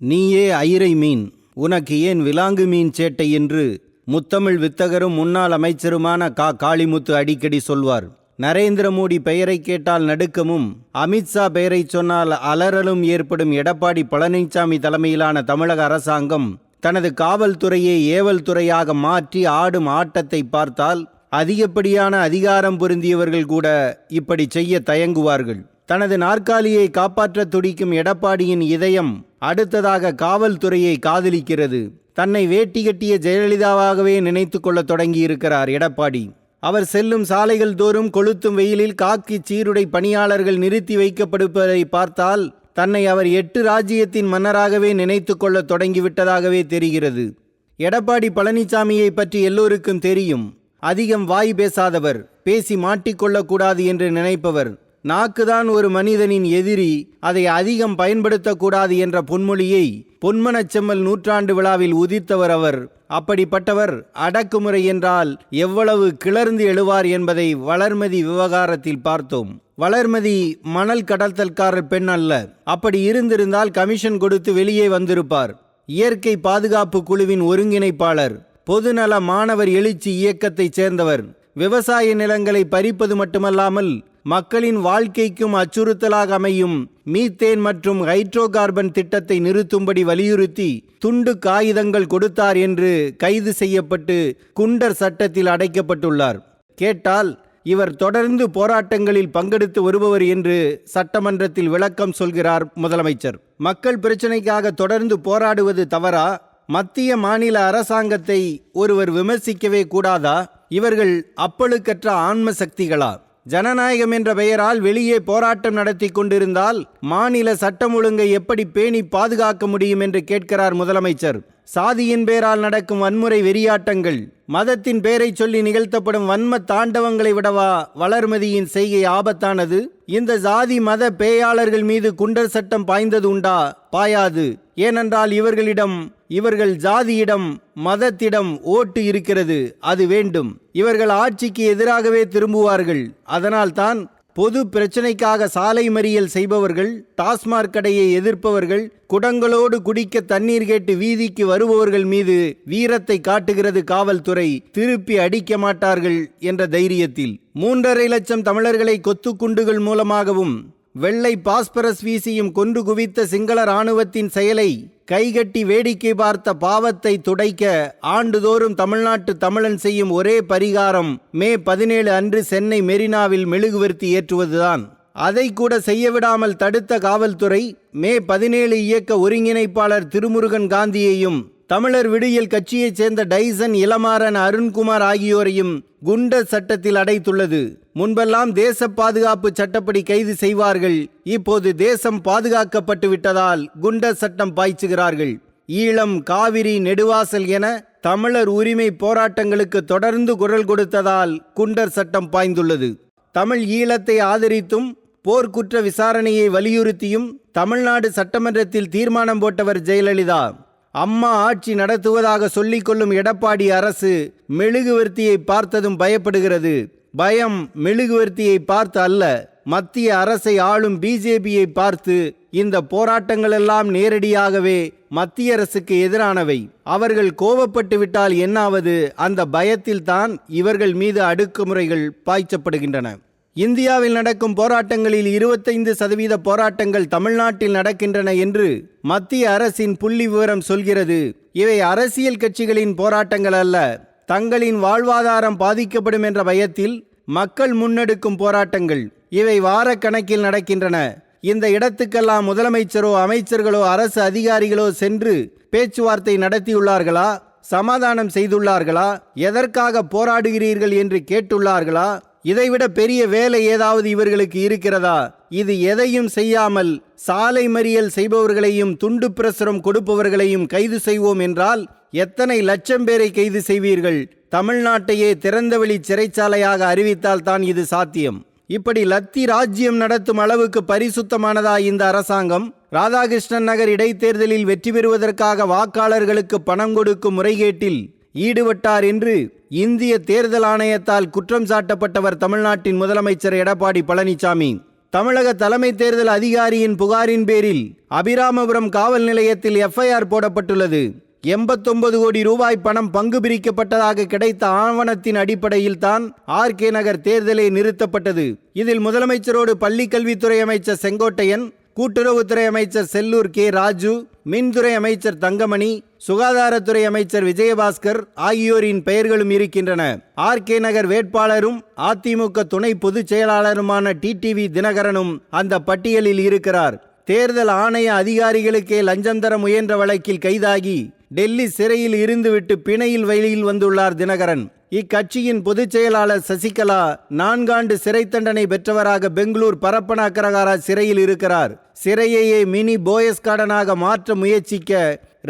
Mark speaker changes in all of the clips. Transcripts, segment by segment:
Speaker 1: நீயே ஐரை மீன் உனக்கு ஏன் விலாங்கு மீன் சேட்டை என்று முத்தமிழ் வித்தகரும் முன்னாள் அமைச்சருமான கா. காளிமுத்து அடிக்கடி சொல்வார். நரேந்திர மோடி பெயரை கேட்டால் நடுக்கமும் அமித்ஷா பெயரை சொன்னால் அலறலும் ஏற்படும் எடப்பாடி பழனிசாமி தலைமையிலான தமிழக அரசாங்கம் தனது காவல்துறையை ஏவல் துறையாக மாற்றி ஆடும் ஆட்டத்தை பார்த்தால் அதிகப்படியான அதிகாரம் பொருந்தியவர்கள் கூட இப்படி செய்ய தயங்குவார்கள். தனது நாற்காலியை காப்பாற்ற துடிக்கும் எடப்பாடியின் இதயம் அடுத்ததாக காவல்துறையை காதலிக்கிறது. தன்னை வேட்டி கட்டிய ஜெயலலிதாவாகவே நினைத்து கொள்ள தொடங்கியிருக்கிறார் எடப்பாடி. அவர் செல்லும் சாலைகள் தோறும் கொளுத்தும் வெயிலில் காக்கி சீருடை பணியாளர்கள் நிறுத்தி வைக்கப்படுவதை பார்த்தால் தன்னை அவர் எட்டு ராஜ்யத்தின் மன்னராகவே நினைத்து கொள்ள தொடங்கிவிட்டதாகவே தெரிகிறது. எடப்பாடி பழனிசாமியை பற்றி எல்லோருக்கும் தெரியும். அதிகம் வாய் பேசாதவர் பேசி மாட்டிக்கொள்ளக்கூடாது என்று நினைப்பவர். நாக்குதான் ஒரு மனிதனின் எதிரி அதை அதிகம் பயன்படுத்தக்கூடாது என்ற பொன்மொழியை பொன்மனச்செம்மல் நூற்றாண்டு விழாவில் உதித்தவர் அவர். அப்படிப்பட்டவர் அடக்குமுறை என்றால் எவ்வளவு கிளர்ந்து எழுவார் என்பதை வளர்மதி விவகாரத்தில் பார்த்தோம். வளர்மதி மணல் கடத்தல்காரர் பெண் அல்ல. அப்படி இருந்திருந்தால் கமிஷன் கொடுத்து வெளியே வந்திருப்பார். இயற்கை பாதுகாப்பு குழுவின் ஒருங்கிணைப்பாளர் பொதுநல மாணவர் எழுச்சி இயக்கத்தைச் சேர்ந்தவர். விவசாய நிலங்களை பறிப்பது மட்டுமல்லாமல் மக்களின் வாழ்க்கைக்கும் அச்சுறுத்தலாக அமையும் மீத்தேன் மற்றும் ஹைட்ரோ கார்பன் திட்டத்தை நிறுத்தும்படி வலியுறுத்தி துண்டு காகிதங்கள் கொடுத்தார் என்று கைது செய்யப்பட்டு குண்டர் சட்டத்தில் அடைக்கப்பட்டுள்ளார். கேட்டால் இவர் தொடர்ந்து போராட்டங்களில் பங்கெடுத்து வருபவர் என்று சட்டமன்றத்தில் விளக்கம் சொல்கிறார் முதலமைச்சர். மக்கள் பிரச்சினைக்காக தொடர்ந்து போராடுவது தவறா? மத்திய மாநில அரசாங்கத்தை ஒருவர் விமர்சிக்கவே கூடாதா? இவர்கள் அப்பழுக்கற்ற ஆன்ம சக்திகளா? ஜனநாயகம் என்ற பெயரால் வெளியே போராட்டம் நடத்தி கொண்டிருந்தால் மாநில சட்டம் ஒழுங்கை எப்படி பேணி பாதுகாக்க முடியும் என்று கேட்கிறார் முதலமைச்சர். சாதியின் பேரால் நடக்கும் வன்முறை வெறியாட்டங்கள் மதத்தின் பேரை சொல்லி நிகழ்த்தப்படும் வன்ம தாண்டவங்களை விடவா வளர்மதியின் செய்கை ஆபத்தானது? இந்த சாதி மத பேயாளர்கள் மீது குண்டர் சட்டம் பாய்ந்தது உண்டா? பாயாது. ஏனென்றால் இவர்களிடம் இவர்கள் ஜாதியிடம் மதத்திடம் ஓட்டு இருக்கிறது அது வேண்டும். இவர்கள் ஆட்சிக்கு எதிராகவே திரும்புவார்கள். அதனால்தான் பொது பிரச்சினைக்காக சாலை மறியல் செய்பவர்கள் டாஸ்மாக் கடையை எதிர்ப்பவர்கள் குடங்களோடு குடிக்க தண்ணீர் கேட்டு வீதிக்கு வருபவர்கள் மீது வீரத்தை காட்டுகிறது காவல்துறை. திருப்பி அடிக்க மாட்டார்கள் என்ற தைரியத்தில் மூன்றரை லட்சம் தமிழர்களை கொத்துக்குண்டுகள் மூலமாகவும் வெள்ளை பாஸ்பரஸ் வீசியும் கொன்று குவித்த சிங்கள இராணுவத்தின் செயலை கைகட்டி வேடிக்கை பார்த்த பாவத்தை துடைக்க ஆண்டுதோறும் தமிழ்நாட்டு தமிழன் செய்யும் ஒரே பரிகாரம் மே பதினேழு அன்று சென்னை மெரினாவில் மெழுகுவர்த்தி ஏற்றுவதுதான். அதை கூட செய்யவிடாமல் தடுத்த காவல்துறை மே பதினேழு இயக்க ஒருங்கிணைப்பாளர் திருமுருகன் காந்தியையும் தமிழர் விடியல் கட்சியைச் சேர்ந்த டைசன் இளமாறன் அருண்குமார் ஆகியோரையும் குண்டர் சட்டத்தில் அடைத்துள்ளது. முன்பெல்லாம் தேச பாதுகாப்பு சட்டப்படி கைது செய்வார்கள். இப்போது தேசம் பாதுகாக்கப்பட்டு விட்டதால் குண்டர் சட்டம் பாய்ச்சுகிறார்கள். ஈழம் காவிரி நெடுவாசல் என தமிழர் உரிமை போராட்டங்களுக்கு தொடர்ந்து குரல் கொடுத்ததால் குண்டர் சட்டம் பாய்ந்துள்ளது. தமிழ் ஈழத்தை ஆதரித்தும் போர்க்குற்ற விசாரணையை வலியுறுத்தியும் தமிழ்நாடு சட்டமன்றத்தில் தீர்மானம் போட்டவர் ஜெயலலிதா. அம்மா ஆட்சி நடத்துவதாக சொல்லிக்கொள்ளும் எடப்பாடி அரசு மெழுகுவர்த்தியை பார்த்ததும் பயப்படுகிறது. பயம் மெழுகுவர்த்தியை பார்த்து அல்ல. மத்திய அரசை ஆளும் பிஜேபியை பார்த்து இந்த போராட்டங்களெல்லாம் நேரடியாகவே மத்திய அரசுக்கு எதிரானவை. அவர்கள் கோபப்பட்டு விட்டால் என்னாவது? அந்த பயத்தில்தான் இவர்கள் மீது அடுக்குமுறைகள் பாய்ச்சப்படுகின்றன. இந்தியாவில் நடக்கும் போராட்டங்களில் இருபத்தைந்து சதவீத போராட்டங்கள் தமிழ்நாட்டில் நடக்கின்றன என்று மத்திய அரசின் புள்ளி விவரம் சொல்கிறது. இவை அரசியல் கட்சிகளின் போராட்டங்கள் அல்ல தங்களின் வாழ்வாதாரம் பாதிக்கப்படும் என்ற பயத்தில் மக்கள் முன்னெடுக்கும் போராட்டங்கள். இவை வாரக்கணக்கில் நடக்கின்றன. இந்த இடத்துக்கெல்லாம் முதலமைச்சரோ அமைச்சர்களோ அரசு அதிகாரிகளோ சென்று பேச்சுவார்த்தை நடத்தியுள்ளார்களா? சமாதானம் செய்துள்ளார்களா? எதற்காக போராடுகிறீர்கள் என்று கேட்டுள்ளார்களா? இதைவிட பெரிய வேலை ஏதாவது இவர்களுக்கு இருக்கிறதா? இது எதையும் செய்யாமல் சாலை மறியல் செய்பவர்களையும் துண்டு பிரசுரம் கொடுப்பவர்களையும் கைது செய்வோம் என்றால் எத்தனை லட்சம் பேரை கைது செய்வீர்கள்? தமிழ்நாட்டையே திறந்தவெளி சிறைச்சாலையாக அறிவித்தால் தான் இது சாத்தியம். இப்படி லத்தி ராஜ்யம் நடத்தும் அளவுக்கு பரிசுத்தமானதா இந்த அரசாங்கம்? ராதாகிருஷ்ணன் நகர் இடைத்தேர்தலில் வெற்றி பெறுவதற்காக வாக்காளர்களுக்கு பணம் கொடுக்கும் முறைகேட்டில் ஈடுபட்டார் என்று இந்திய தேர்தல் ஆணையத்தால் குற்றம் சாட்டப்பட்டவர் தமிழ்நாட்டின் முதலமைச்சர் எடப்பாடி பழனிசாமி. தமிழக தலைமை தேர்தல் அதிகாரியின் புகாரின் பேரில் அபிராமபுரம் காவல் நிலையத்தில் எஃப்ஐஆர் போடப்பட்டுள்ளது. எண்பத்தொன்பது கோடி ரூபாய் பணம் பங்கு பிரிக்கப்பட்டதாக கிடைத்த ஆவணத்தின் அடிப்படையில் தான் ஆர் கே நகர் தேர்தலே நிறுத்தப்பட்டது. இதில் முதலமைச்சரோடு பள்ளிக் கல்வித்துறை அமைச்சர் செங்கோட்டையன் கூட்டுறவுத்துறை அமைச்சர் செல்லூர் கே. ராஜு மின்துறை அமைச்சர் தங்கமணி சுகாதாரத்துறை அமைச்சர் விஜயபாஸ்கர் ஆகியோரின் பெயர்களும் இருக்கின்றன. ஆர். கே. நகர் வேட்பாளரும் அதிமுக துணை பொதுச் செயலாளருமான டிடிவி தினகரனும் அந்த பட்டியலில் இருக்கிறார். தேர்தல் ஆணைய அதிகாரிகளுக்கே லஞ்சம் தர முயன்ற வழக்கில் கைதாகி டெல்லி சிறையில் இருந்துவிட்டு பிணையில் வெளியில் வந்துள்ளார் தினகரன். இக்கட்சியின் பொதுச் செயலாளர் சசிகலா நான்காண்டு சிறை தண்டனை பெற்றவராக பெங்களூர் பரப்பன அக்கரகாரா சிறையில் இருக்கிறார். சிறையையே மினி போயஸ் கார்டனாக மாற்ற முயற்சிக்க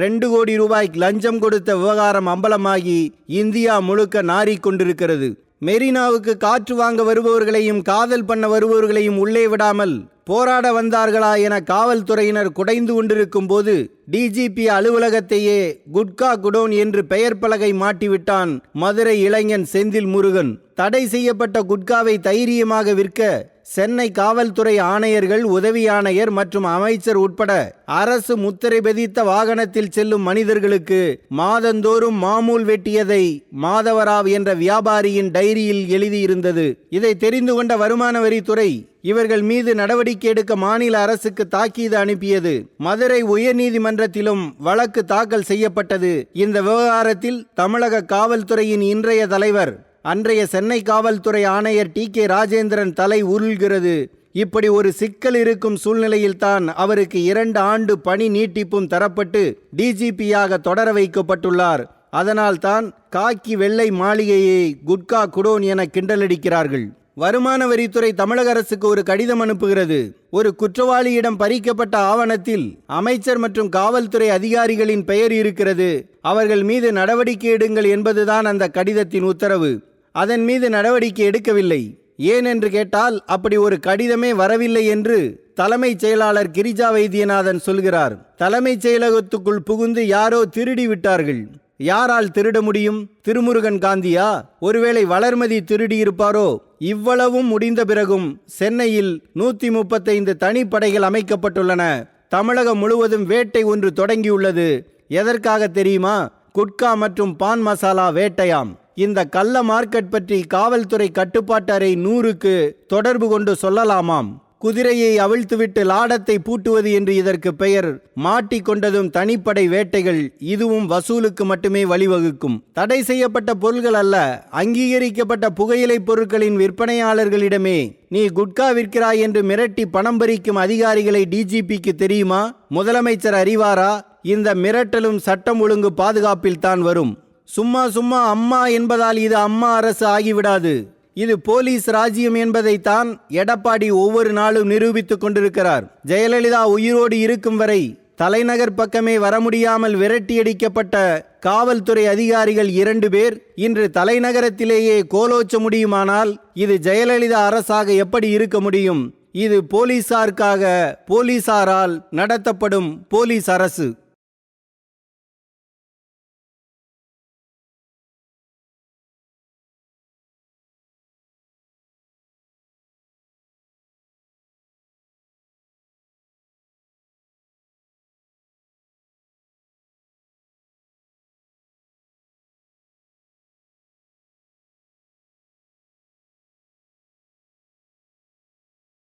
Speaker 1: ரெண்டு கோடி ரூபாய் லஞ்சம் கொடுத்த விவகாரம் அம்பலமாகி இந்தியா முழுக்க நாரி கொண்டிருக்கிறது. மெரினாவுக்கு காற்று வாங்க வருபவர்களையும் காதல் பண்ண வருபவர்களையும் உள்ளே விடாமல் போராட வந்தார்களா என காவல்துறையினர் குடைந்து கொண்டிருக்கும் போது டிஜிபி அலுவலகத்தையே குட்கா குடோன் என்று பெயர் பலகை மாட்டிவிட்டான் மதுரை இளைஞன் செந்தில் முருகன். தடை செய்யப்பட்ட குட்காவை தைரியமாக விற்க சென்னை காவல்துறை ஆணையர்கள் உதவி ஆணையர் மற்றும் அமைச்சர் உட்பட அரசு முத்திரை பெதித்த வாகனத்தில் செல்லும் மனிதர்களுக்கு மாதந்தோறும் மாமூல் வெட்டியதை மாதவராவ் என்ற வியாபாரியின் டைரியில் எழுதியிருந்தது. இதை தெரிந்து கொண்ட வருமான வரித்துறை இவர்கள் மீது நடவடிக்கை எடுக்க மாநில அரசுக்கு தாக்கீது அனுப்பியது. மதுரை உயர்நீதிமன்றத்திலும் வழக்கு தாக்கல் செய்யப்பட்டது. இந்த விவகாரத்தில் தமிழக காவல்துறையின் இன்றைய தலைவர் அன்றைய சென்னை காவல்துறை ஆணையர் டி கே ராஜேந்திரன் தலை உருள்கிறது. இப்படி ஒரு சிக்கல் இருக்கும் சூழ்நிலையில்தான் அவருக்கு இரண்டு ஆண்டு பணி நீட்டிப்பும் தரப்பட்டு டிஜிபியாக தொடர வைக்கப்பட்டுள்ளார். அதனால்தான் காக்கி வெள்ளை மாளிகையை குட்கா குடோன் என கிண்டலடிக்கிறார்கள். வருமான வரித்துறை தமிழக அரசுக்கு ஒரு கடிதம் அனுப்புகிறது. ஒரு குற்றவாளியிடம் பறிக்கப்பட்ட ஆவணத்தில் அமைச்சர் மற்றும் காவல்துறை அதிகாரிகளின் பெயர் இருக்கிறது. அவர்கள் மீது நடவடிக்கை எடுங்கள் என்பதுதான் அந்த கடிதத்தின் உத்தரவு. அதன் மீது நடவடிக்கை எடுக்கவில்லை. ஏன் என்று கேட்டால் அப்படி ஒரு கடிதமே வரவில்லை என்று தலைமைச் செயலாளர் கிரிஜா வைத்தியநாதன் சொல்கிறார். தலைமைச் செயலகத்துக்குள் புகுந்து யாரோ திருடி விட்டார்கள். யாரால் திருட முடியும்? திருமுருகன் காந்தியா? ஒருவேளை வளர்மதி திருடி இருப்பாரோ இவ்வளவும் முடிந்த பிறகும் சென்னையில் நூத்தி முப்பத்தைந்து தனிப்படைகள் அமைக்கப்பட்டுள்ளன. தமிழகம் முழுவதும் வேட்டை ஒன்று தொடங்கியுள்ளது. எதற்காக தெரியுமா? குட்கா மற்றும் பான் மசாலா வேட்டையாம். இந்த கள்ள மார்க்கெட் பற்றி காவல்துறை கட்டுப்பாட்டு அறை நூறுக்கு தொடர்பு கொண்டு சொல்லலாமாம். குதிரையை அவிழ்த்துவிட்டு லாடத்தை பூட்டுவது என்று இதற்கு பெயர். மாட்டிக்கொண்டதும் தனிப்படை வேட்டைகள் இதுவும் வசூலுக்கு மட்டுமே வழிவகுக்கும். தடை செய்யப்பட்ட பொருள்கள் அல்ல அங்கீகரிக்கப்பட்ட புகையிலைப் பொருட்களின் விற்பனையாளர்களிடமே. நீ குட்கா விற்கிறாய் என்று மிரட்டி பணம் பறிக்கும் அதிகாரிகளை டிஜிபிக்கு தெரியுமா? முதலமைச்சர் அறிவாரா? இந்த மிரட்டலும் சட்டம் ஒழுங்கு பாதுகாப்பில் தான் வரும். சும்மா சும்மா அம்மா என்பதால் இது அம்மா அரசு ஆகிவிடாது. இது போலீஸ் ராஜ்யம் என்பதைத்தான் எடப்பாடி ஒவ்வொரு நாளும் நிரூபித்துக் கொண்டிருக்கிறார். ஜெயலலிதா உயிரோடு இருக்கும் வரை தலைநகர் பக்கமே வர முடியாமல் விரட்டியடிக்கப்பட்ட காவல்துறை அதிகாரிகள் இரண்டு பேர் இன்று தலைநகரத்திலேயே கோலோச்ச முடியுமானால் இது ஜெயலலிதா அரசாக எப்படி இருக்க முடியும்? இது போலீசாருக்காக போலீசாரால் நடத்தப்படும் போலீஸ் அரசு.